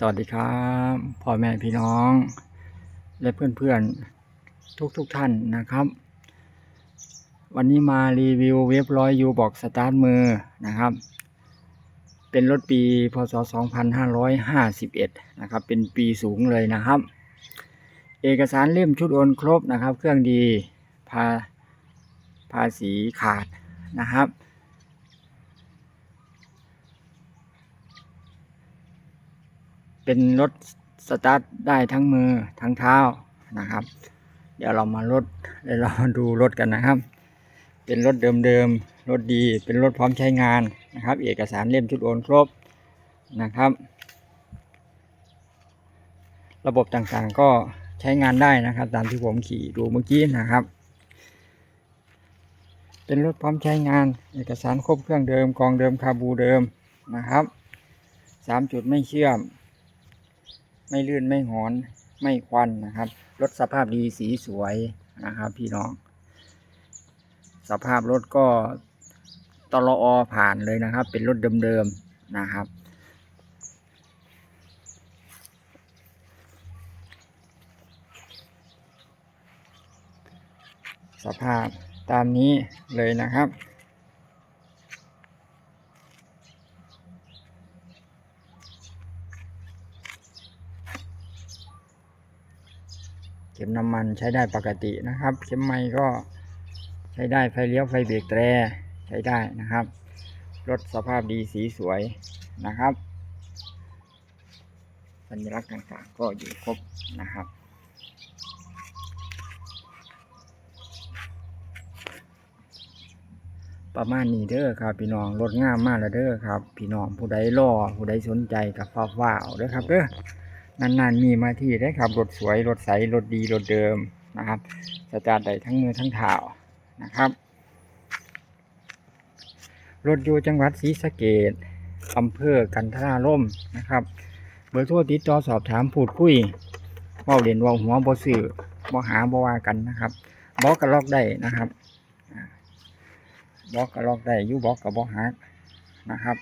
สวัสดีครับพ่อแม่พี่น้อง และเพื่อนๆ ทุกๆทท่านนะครับ วันนี้มารีวิวเว็บร้อยยูบอกสตาร์ทมือนะครับ เป็นรถปีพศ 2551 นะครับ เป็นปีสูงเลยนะครับ เอกสารเล่มชุดโอนครบนะครับ เครื่องดีภาภาษีขาดนะครับ เป็นรถสตาร์ทได้ทั้งมือทั้งเท้านะครับ เดี๋ยวเรามารถเดี๋ยวเรามาดูรถกันนะครับ เป็นรถเดิมๆรถดีเป็นรถพร้อมใช้งานนะครับ เอกสารเล่มชุดโอนครบนะครับ ระบบต่างๆก็ใช้งานได้นะครับ ตามที่ผมขี่ดูเมื่อกี้นะครับ เป็นรถพร้อมใช้งาน เอกสารครบเครื่องเดิมกองเดิมคาบูเดิมนะครับสามจุดไม่เชื่อม ไม่ลื่นไม่หอนไม่ควันนะครับรถสภาพดีสีสวยนะครับ พี่น้อง สภาพรถก็ตลออผ่านเลยนะครับ เป็นรถเดิมๆนะครับ สภาพตามนี้เลยนะครับ เข็มน้ำมันใช้ได้ปกตินะครับ เข็มไม้ก็ใช้ได้ไฟเลี้ยวไฟเบรกแตรใช้ได้นะครับ รถสภาพดีสีสวยนะครับ สัญลักษณ์ต่างๆก็อยู่ครบนะครับประมาณนี้เด้อครับพี่น้องรถงามมากแล้วเด้อครับ พี่น้องผู้ใดรอผู้ใดสนใจกับฟ้าฟ้าวเด้อครับเด้อ นานๆมีมาที่ได้ครับรถสวยรถใสรถดีรถเดิมนะครับสตาร์ทได้ทั้งมือทั้งเท้านะครับ รถอยู่จังหวัดศรีสะเกดอำเภอกันทราล่มนะครับ เบอร์โทรติดต่อสอบถามพูดคุยเว้าเด่นว้าหัวบ่สื่อบ่หาบ่ว่ากันนะครับบอกกระลอกได้นะครับบอกกระลอกได้ยูบอกกระบอกหักนะครับ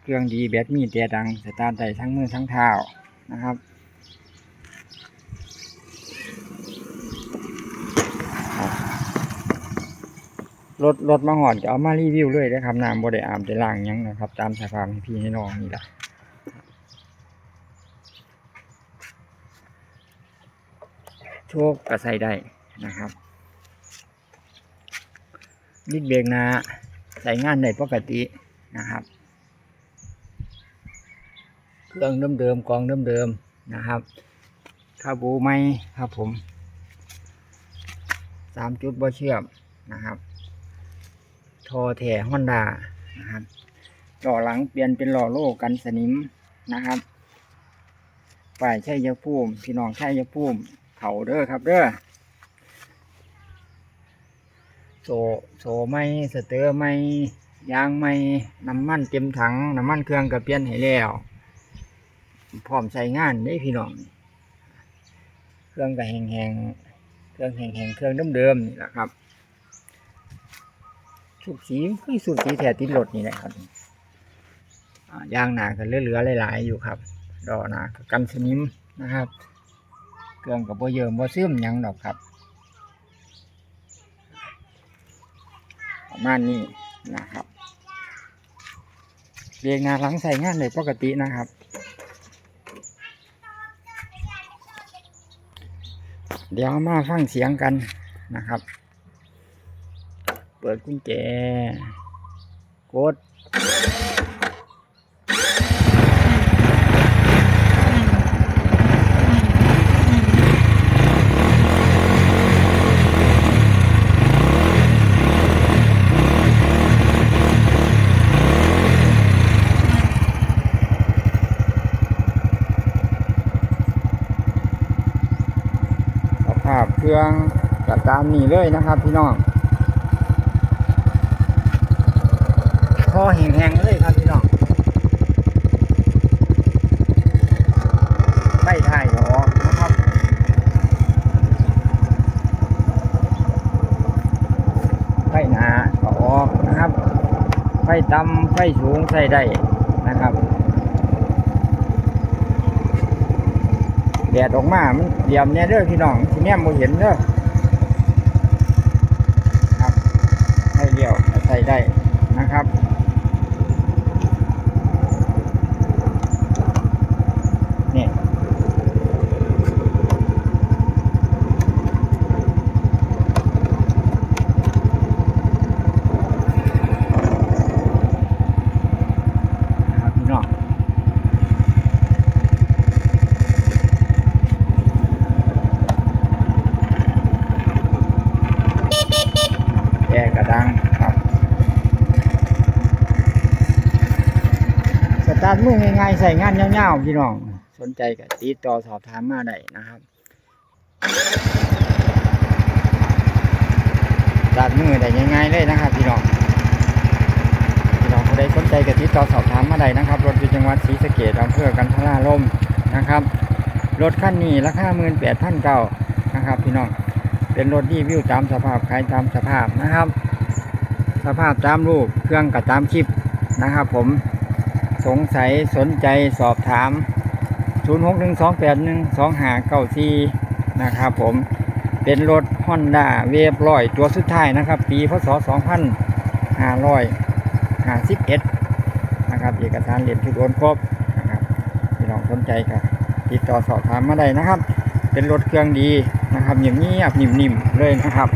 เครื่องดีแบตมีแต่ดังสตาร์ทได้ทั้งมือทั้งเท้า นะครับ รถรถมาหอดจะเอามารีวิวเลยนะครับน้ำบ่ได้อาบได้ล้างยังนะครับ ตามสภาพให้พี่ให้น้องนี่แหละโชคก็ใส่ได้นะครับนิดเบรกนาใส่งานได้ปกตินะครับ เครื่องเดิมๆกองเดิมๆนะครับคาบูไหมครับผมสามจุดบ่เชื่อมนะครับทอแถฮอนดานะครับหล้อหลังเปลี่ยนเป็นหล้อโล่กันสนิมนะครับฝ่ายชัยภูมิพี่น้องชัยภูมิเขาเด้อครับเด้อโซโซไม่สเตอร์ไม่ยางไม่น้ำมันเต็มถังน้ำมันเครื่องก็เปลี่ยนให้แล้ว พร้อมใช้งานได้พี่น้อง เครื่องก็แห้งๆเครื่องแห้งๆเครื่องเดิมๆนี่แหละครับสุกสีคือสุกสีแถติดรถนี่แหละครับยางหนาก็เหลือๆหลายๆอยู่ครับ ดอหนากันสนิมนะครับ เครื่องกับโบเยิมโบซึมยังดอกครับ ประมาณนี้นะครับเรียงหนาหลังใส่งานเลยปกตินะครับ เดี๋ยวมาฟังเสียงกันนะครับ เปิดกุญแจ กด สภาพเครื่องก็ตามนี้เลยนะครับ พี่น้องพอแห้งๆเลยครับพี่น้องไฟถ่ายก็อกนะครับ ไฟหนาก็ออกนะครับ ไฟต่ำไฟสูงใส่ได้นะครับแดดออกมา มันเหลี่ยมเนี่ยเด้อพี่น้องที่เนี่ยโมเห็นเด้อครับ ให้เลี้ยว ใส่ได้นะครับ นี่นะครับพี่น้อง แอร์กระดังครับ สตาร์ทมือง่ายๆ ใส่งานเงาๆพี่น้อง สนใจก็ติดต่อสอบถามมาได้นะครับสตาร์ทมือได้ง่ายๆเลยนะครับ พี่น้องพี่น้องผู้ใดสนใจก็ติดต่อสอบถามมาได้นะครับ รถอยู่จังหวัดศรีสะเกษอำเภอกันทราลมนะครับ รถคันนี้ราคาหมื่นแปดพันเก้านะครับ พี่น้องเป็นรถรีวิวตามสภาพขายตามสภาพนะครับ สภาพตามรูปเครื่องกับตามคลิปนะครับ ผม สงสัยสนใจสอบถาม 0 6 1 2 8 1 2 5 9 4 นะครับผมเป็นรถ Honda เวฟร้อยตัวสุดท้ายนะครับ ปีพศ 2551 นะครับ เอกสารเหรียญชุดโอนครบนะครับพี่น้องสนใจก็ติดต่อสอบถามมาได้นะครับ เป็นรถเครื่องดีนะครับอย่างนี้บนิ่มๆเลยนะครับ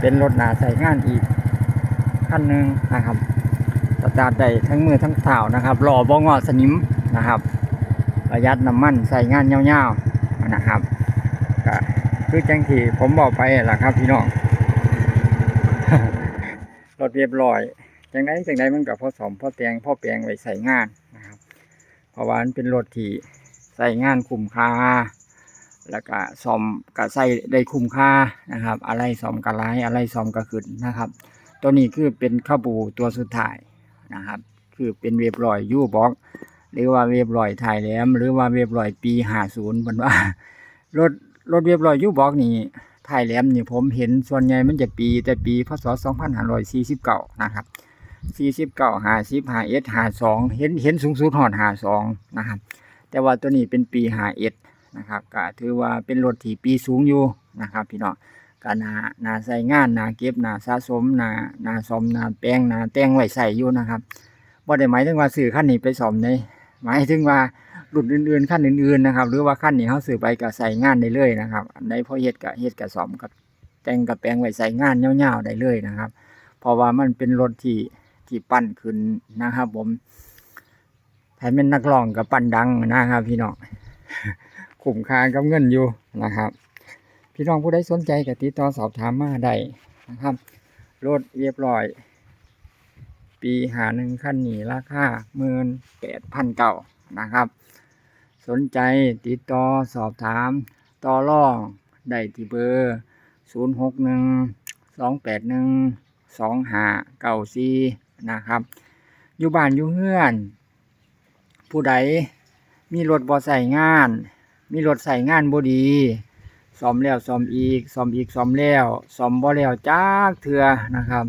เป็นรถหนาใส่งานอีกขั้นหนึ่งนะครับสตาร์ทได้ทั้งมือทั้งเท้านะครับหล่อบองอสนิมนะครับประหยัดน้ำมันใส่งานยาวๆนะครับก็คือจังที่ผมบอกไปแหละครับพี่น้องรถเรียบร้อยจังไดจังไดมันกับพ่อสมพ่อแตงพ่อแปลงไว้ใส่งานนะครับเพราะว่ามันเป็นรถที่ใส่งานคุ้มค่า แล้วก็ซ่อมก็ใส่ได้คุ้มค่านะครับ อะไรซ่อมก็หลายอะไรซ่อมก็ขึ้นนะครับ ตัวนี้คือเป็นข้าวบูตัวสุดท้ายนะครับ คือเป็นเว็บลอยยูบ็อกหรือว่าเว็บลอยไทยแหลมหรือว่าเว็บลอยปีห้าศูนย์มันว่ารถรถเว็บลอยยูบ็อกนี่ไทยแหลมนี่ผมเห็นส่วนใหญ่มันจะปีแต่ปีพศสองพันห้าร้อยสี่สิบเก้านะครับสี่สิบเก้าห้าสิบห้าเอ็ดห้าสองเห็นเห็นสูงสุดหอดห้าสองนะครับแต่ว่าตัวนี้เป็นปีห้าเอ็ด นะครับก็ถือว่าเป็นรถที่ปีสูงอยู่นะครับ พี่น้องก็นานาใส่งานนาเก็บนาสะสมนานาซ่อมนาแปลงนาแต่งไว้ใส่อยู่นะครับบ่ได้หมายถึงว่าซื้อคันนี้ไปซ่อมในหมายถึงว่ารุ่นอื่นๆคันอื่นๆนะครับ หรือว่าคันนี้เฮาซื้อไปก็ใส่งานได้เลยนะครับอันพอเฮ็ดก็เฮ็ดก็ซ่อมก็แต่งก็แปลงไว้ใส่งานยาวๆได้เลยนะครับ เพราะว่ามันเป็นรถที่ที่ปั้นขึ้นนะครับ ผมถ้าเป็นนักร้องก็ปั้นดังนะครับ พี่น้อง คุ้มค่ากับเงินอยู่นะครับ พี่น้องผู้ใดสนใจกติดต่อสอบถามมาได้นะครับรถเรียบร้อย ปีหาหนึ่งขั้นหนีราคาหมื่นแปดพันเก่านะครับ สนใจติดต่อสอบถามต่อรองได้ที่เบอร์ศูนย์หกหนึ่งสองแปดหนึ่งสองหาเก้าซีนะครับ อยู่บ้านอยู่เฮือน ผู้ใดมีรถบ่ใส่งาน มีรถใส่งานบ่ดีซ่อมแล้วซ่อมอีกซ่อมอีกซ่อมแล้วซ่อมบ่แล้วจักเทื่อนะครับ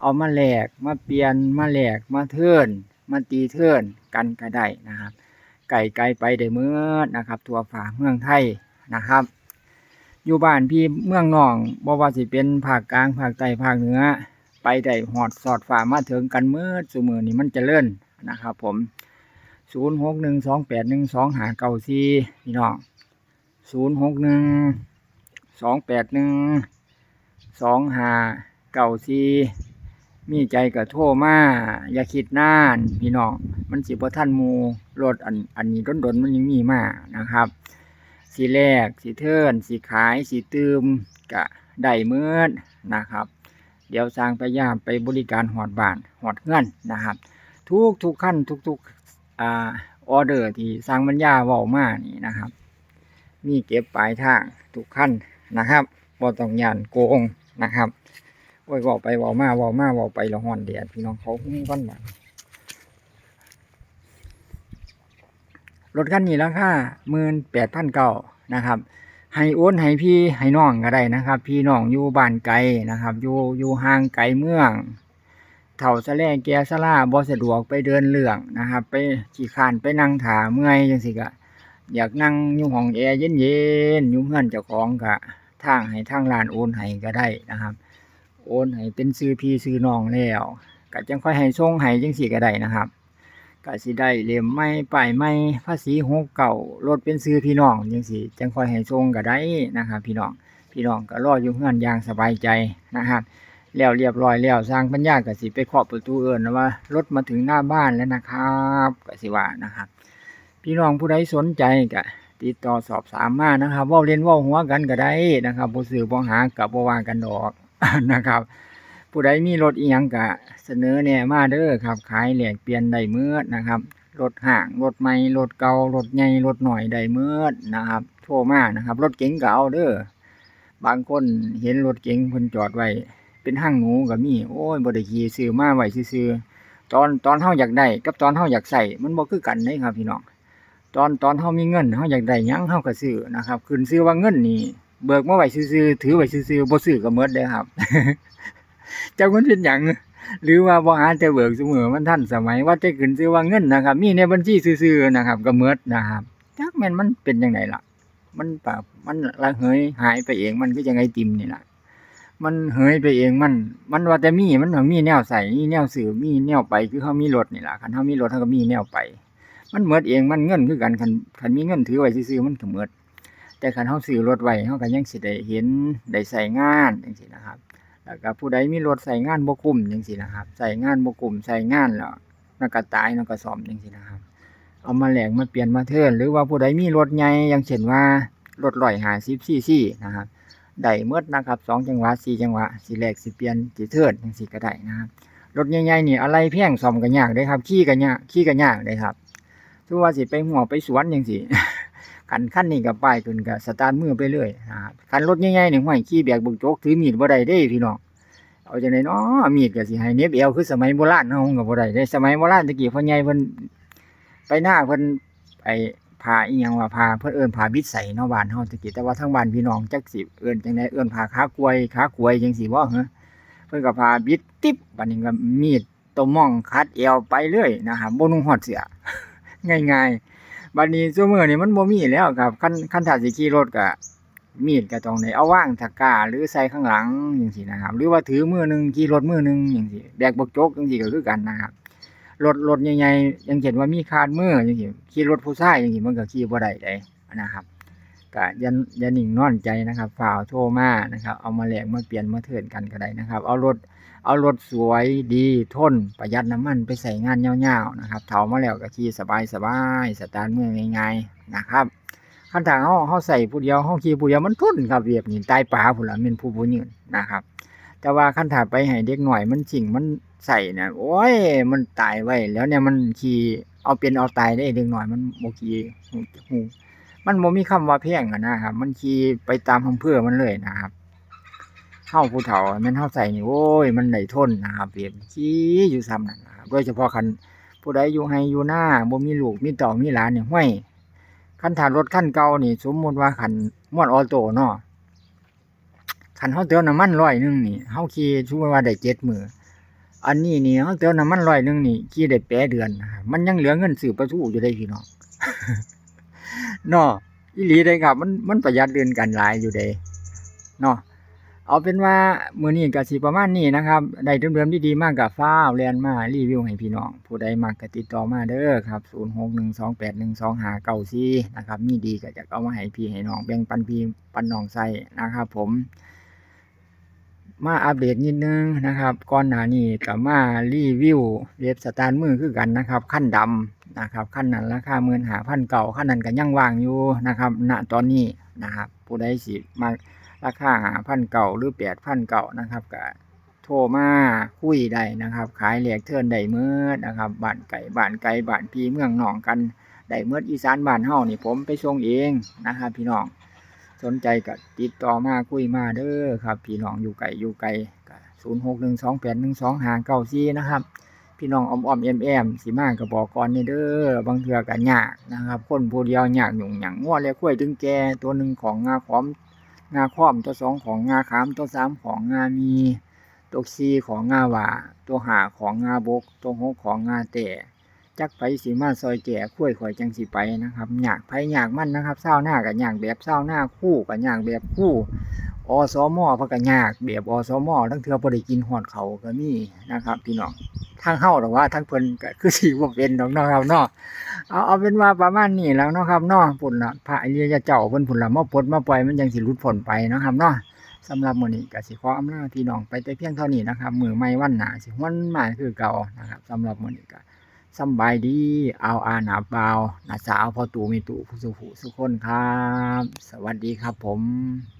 เอามาแหลกมาเปลี่ยนมาแหลกมาเทิร์นมาตีเทิร์นกันก็ได้นะครับ ไก่ไกลไปได้เมื่อนะครับทัวฝ่าเมืองไทยนะครับ อยู่บ้านพี่เมืองน้องบ่ว่าสิเป็นภาคกลางภาคใต้ภาคเหนือ ไปได้หอดสอดฝ่ามาถึงกันเมื่อสมือนี้มันจะเลื่อนนะครับ ผม ศูนย์หกหนึ่งสองแปดหนึ่งสองหาเก้าสี่พี่น้องศูนย์หกหนึ่งสองแปดหนึ่งสองหาเก้าสี่มีใจก็โทรมาอย่าคิดนานพี่น้องมันสิบ่ท่านมูรถอันอันนี้ดนๆมันยังมีมานะครับ สีแรกสีเทินสีขายสีตืมกะได้เมื่อนะครับ เดี๋ยวสร้างไปย่ามไปบริการหอดบ้านหอดเงื่อนนะครับ ทุกทุกขั้นทุกทุกๆ อ่าออเดอร์ที่สร้างบรรยาเว้ามานี่นะครับ มีเก็บปลายทางทุกขั้นนะครับบ่ต้องยานโกงนะครับโอ้ยเว้าไปว้ามาว้ามาว้าไปละฮ้อนแดดพี่น้องเขาหุ้งก้อนบาดรถคันนี้ราคาหมื่นแปดพันเก้านะครับให้โอนให้พี่ให้น้องก็ได้นะครับ พี่น้องอยู่บ้านไกลนะครับ อยู่อยู่ห่างไกลเมือง เถ่าสะแลแกสะลาบ่สะดวกไปเดินเรื่องนะครับ ไปขี่คานไปนั่งถาเมื่อยจังสิก็อยากนั่งอยู่ห้องแอร์เย็นๆอยู่เฮือนเจ้าของก็ทางให้ทางร้านโอนให้ก็ได้นะครับ โอนให้เป็นซื้อพี่ซื้อน้องแล้วก็จังค่อยให้ส่งให้จังสิก็ได้นะครับก็สิได้เล่มใหม่ป้ายใหม่ภาษีหกเก่ารถเป็นซื้อพี่น้องจังสิจังค่อยให้ส่งก็ได้นะครับ พี่น้องพี่น้องก็รออยู่เฮือนอย่างสบายใจนะครับ แล้วเรียบร้อยแล้วสร้างปัญญาก็สิไปเคาะประตูเอิ้นะว่ารถมาถึงหน้าบ้านแล้วนะครับก็สิว่านะครับ พี่น้องผู้ใดสนใจก็ติดต่อสอบถามมานะครับว้าเล่นว้าหัวกันก็ได้นะครับบ่ซื้อบ่หากับบ่ว่ากันดอกนะครับ ผู้ใดมีรถอีหยังก็เสนอแน่มาเด้อครับ ขายแลกเปลี่ยนได้เมื่อนะครับรถห่างรถใหม่รถเก่ารถใหญ่รถหน่อยได้เมื่อนะครับ โทรมานะครับ รถเก๋งก็เอาเด้อบางคนเห็นรถเก๋งเพิ่นจอดไว้ เป็นห้างหนูก็มี โอ้ยบ่ได้ขี่ซื้อมาไว้ซื่อตอนตอนเฮาอยากได้กับตอนเฮาอยากใช้มันบ่คือกันเด้ครับ พี่น้องตอนตอนเฮามีเงินเฮาอยากได้หยังเฮาก็ซื้อนะครับขึ้นซื้อว่าเงินนี่เบิกมาไว้ซื่อถือไว้ซื่อบ่ซื้อก็หมดเด้ครับจักมันเป็นหยังหรือว่าบ่หาแต่เบิกเสมอมันทันสมัยว่าแต่ขึ้นซื้อว่าเงินนะครับ มีในบัญชีซื่อนะครับ ก็หมดนะครับจักแม่นมันเป็นจังไดล่ะ มันปรับมันละเหยหายไปเองมันคือจังไอติมนี่ล่ะ มันเหยไปเองมัน มันว่าแต่มีมันมีแนวใส่มีแนวสื่อมีแนวไปคือเขามีรถนี่แหละคันเขามีรถเขาก็มีแนวไป มันเหมิดเองมันเงินคือกันคันคันมีเงินถือไว้ซื่อมันก็เหมิดแต่คันเขาซื้อรถไว้เขาก็ยังสิได้เห็นได้ใส่งานจังซี่นะครับ แล้วก็ผู้ใดมีรถใส่งานบ่คุ้มจังซี่นะครับใส่งานบ่คุ้มใส่งานแล้วมันก็ตายมันก็ซ่อมจังซี่นะครับ เอามาแหลกมาเปลี่ยนมาเทิร์นหรือว่าผู้ใดมีรถใหญ่อย่างเช่นว่ารถ150ซีซีนะครับ ได้เมื่อนะครับสองจังหวะสี่จังหวะสิแหลกสิเปลี่ยนสิเทิร์นจังซี่ก็ได้นะครับรถใหญ่ๆนี่อะไรแพงซ่อมก็ยากเด้ครับ ขี่ก็ยากขี่ก็ยากเด้ครับถือว่าสิไปหัวไปสวนจังซี่คันคันนี้ก็ป้ายขึ้นก็สตาร์ทมือไปเรื่อยนะครับคันรถใหญ่ๆนี่ห้วยขี่แบกบุกโจกถือมีดบ่ได้เด้พี่น้องเอาจังไดเนาะมีดก็สิให้เน็บเอวคือสมัยโบราณเฮาก็บ่ได้เด้สมัยโบราณตะกี้พ่อใหญ่เพิ่นไปหน้าเพิ่นไป พาอีหยังว่าพาเพิ่นเอิ้นพาบิดใส่เนาะบ้านเฮาตะกี้แต่ว่าทางบ้านพี่น้องจักสิเอิ้นจังไดเอิ้นพาขากล้วยขากล้วยจังซี่บ่เหรอเพิ่นก็พาบิดติ๊บบัดนี้ก็มีดตัวม่องคัดเอวไปเรื่อยนะครับบ่นุ่งฮอดเสื้อง่ายๆบัดนี้ซุมื้อนี้มันบ่มีแล้วครับคันคันถ้าสิขี่รถก็มีดก็ต้องได้เอาวางตะกร้าหรือใส่ข้างหลังจังซี่นะครับ หรือว่าถือมือหนึงขี่รถมือหนึงจังซี่แบกบกจกจังซี่ก็คือกันนะครับ รถรถใหญ่ๆย่างเช่นว่ามีคาดมือจังซี่ขี่รถผู้ชายจังซี่มันก็ขี่บ่ได้เด้นะครับก็ย่าอย่านิ่งนอนใจนะครับฝ่าวโทมานะครับ เอามาแลกมาเปลี่ยนมาเทิร์นกันก็ได้นะครับ เอารถเอารถสวยดีทนประหยัดน้ำมันไปใส่งานยาๆนะครับเถามาแล้วก็ขี่สบายสบายๆสตาร์ทมือง่ายๆนะครับคันทางเขาเขาใส่ผู้เดียวเขาขี่ผู้เดียวมันทุนครับเรียบนี่ตายป่าผู้ละเป็นผู้ผู้ยืนนะครับ แต่ว่าคันถ้าไปให้เด็กหน่อยมันสิ่งมันใส่เนี่ยโอ้ยมันตายไว้แล้วเนี่ยมันขี่เอาเป็นเอาตายได้เด็กหน่อยมันโมขี่หูมันโมมีคำว่าเพียงนะครับ มันขี่ไปตามอำเภอมันเลยนะครับเฮาผู้เฒ่าม่นเฮาใส่นี่โอ้ยมันได้ทนนะครับเพียบขี้อยู่ซ้ำนะครับโดยเฉพาะคันผู้ใดอยู่ให้อยู่หน้าบ่มีลูกมีต่ามีหลานเนี่ยห้วยคันถ้ารถคันเก่านี่ สมมุติว่าคันม่วนออโต้เนาะ คันเฮาเติมน้ำมันร้อยหนึงนี่เฮาขี่สมมุติว่าได้เจ็ดมืออันนี้นี่เฮาเติมน้ำมันร้อยหนึงนี่ขี่ได้แปดเดือน มันยังเหลือเงินซื้อปลาทูอยู่ได้พี่น้องเนาะอีหลีได้ครับ มันมันประหยัดเดือนกันหลายอยู่เด้เนาะเอาเป็นว่ามือนี้ก็สิประมาณนี้นะครับได้เดิมๆดีๆมากกับฟ้าวแลนมารีวิวให้พี่น้อง ผู้ใดมักก็ติดต่อมาเด้อครับ0612812594นะครับมีดีก็จะเอามาให้พี่ให้น้องแบ่งปันพี่ปันน้องใส่นะครับ ผม มาอัปเดตนิดนึงนะครับ ก่อนหน้านี้ก็มารีวิวเว็บสตาร์มือคือกันนะครับ ขั้นดำนะครับ ขั้นนั้นราคาหมื่นหาพันเก่าขั้นนั้นก็ยังว่างอยู่นะครับ ณตอนนี้นะครับ ผู้ใดสิมาราคาหาพันเก่าหรือแปดพันเก่านะครับก็โทรมาคุยได้นะครับ ขายแหลกเทิร์นได้เมื่อนะครับบ้านไก่บ้านไก่บ้านพี่เมืองหนองกันได้เมื่ออีสานบ้านเฮานี่ผมไปส่งเองนะครับ พี่น้อง สนใจก็ติดต่อมาคุยมาเด้อครับ พี่น้องอยู่ไกลอยู่ไกลก็ศูนย์หกหนึ่งสองแปดหนึ่งสองหาเก้าสี่นะครับ พี่น้องอ้อมๆแอมๆสิมาก็บอกก่อนนี่เด้อบางเทื่อก็ยากนะครับ คนผู้เดียวยากหยุ่งหยังงัวและข้ยถึงแก่ตัวหนึ่งของงาขอมงาค้อมตัวสองของงาขามตัวสามของงามีตัวสี่ของงาหว่าตัวห้าของงาบกตัวหกของงาแต่ จักไปสีมาซอยแก่ข้วยข่อยจังสิไปนะครับอยากไผอยากมั่นนะครับเศร้าหน้ากับอยากแบบเศร้าหน้าคู่กับอยากแบบคู่อสมเพราะก็ยากแบบอสมอทั้งเทือบ่ได้กินหอดเขาก็มีนะครับพี่น้องทางเฮาหรือว่าทางเพิ่นก็คือสิบ่าเป็นดอกเนาะครับเนาะเอาเอาเป็นว่าประมาณนี้แล้วเนาะครับเนาะพุ่นล่ะพระอริยเจ้าเพิ่นพุ่นล่ะมาปลดมาปล่อยมันจังสิหลุดพ้นไปนะครับเนาะสำหรับมื้อนี้ก็สิขออำลาพี่น้องไปแต่เพียงเท่านี้นะครับมือใหม่วันหนาสิฮ้วนมาคือเก่านะครับสำหรับมื้อนี้ก็ สบายดี เอาอาหนาเบาหนาสาวพอตู่มีตู่ผู้สุผู้สุคนครับ สวัสดีครับผม